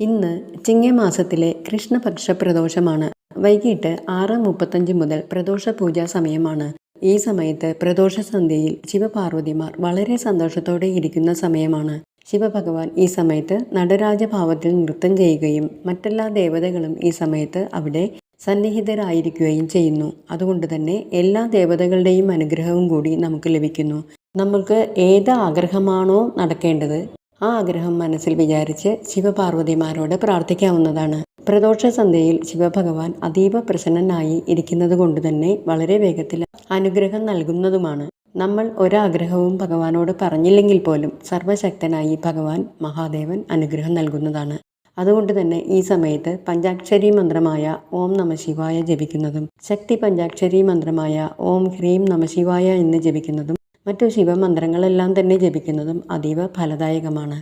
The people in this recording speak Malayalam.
ഇന്ന് ചിങ്ങമാസത്തിലെ കൃഷ്ണപക്ഷ പ്രദോഷമാണ് വൈകിട്ട് ആറ് മുപ്പത്തഞ്ച് മുതൽ പ്രദോഷ പൂജാ സമയമാണ്. ഈ സമയത്ത് പ്രദോഷ സന്ധ്യയിൽ ശിവപാർവതിമാർ വളരെ സന്തോഷത്തോടെ ഇരിക്കുന്ന സമയമാണ്. ശിവഭഗവാൻ ഈ സമയത്ത് നടരാജഭാവത്തിൽ നൃത്തം ചെയ്യുകയും മറ്റെല്ലാ ദേവതകളും ഈ സമയത്ത് അവിടെ സന്നിഹിതരായിരിക്കുകയും ചെയ്യുന്നു. അതുകൊണ്ട് തന്നെ എല്ലാ ദേവതകളുടെയും അനുഗ്രഹവും കൂടി നമുക്ക് ലഭിക്കുന്നു. നമുക്ക് ഏത് ആഗ്രഹമാണോ നടക്കേണ്ടത് ആ ആഗ്രഹം മനസ്സിൽ വിചാരിച്ച് ശിവപാർവതിമാരോട് പ്രാർത്ഥിക്കാവുന്നതാണ്. പ്രദോഷ സന്ധ്യയിൽ ശിവഭഗവാൻ അതീവ പ്രസന്നനായി ഇരിക്കുന്നത് കൊണ്ട് തന്നെ വളരെ വേഗത്തിൽ അനുഗ്രഹം നൽകുന്നതുമാണ്. നമ്മൾ ഒരാഗ്രഹവും ഭഗവാനോട് പറഞ്ഞില്ലെങ്കിൽ പോലും സർവശക്തനായി ഭഗവാൻ മഹാദേവൻ അനുഗ്രഹം നൽകുന്നതാണ്. അതുകൊണ്ട് തന്നെ ഈ സമയത്ത് പഞ്ചാക്ഷരി മന്ത്രമായ ഓം നമ ശിവായ ജപിക്കുന്നതും ശക്തി പഞ്ചാക്ഷരി മന്ത്രമായ ഓം ഹ്രീം നമ ശിവായ എന്ന് ജപിക്കുന്നതും മറ്റു ശിവമന്ത്രങ്ങളെല്ലാം തന്നെ ജപിക്കുന്നതും അതീവ ഫലദായകമാണ്.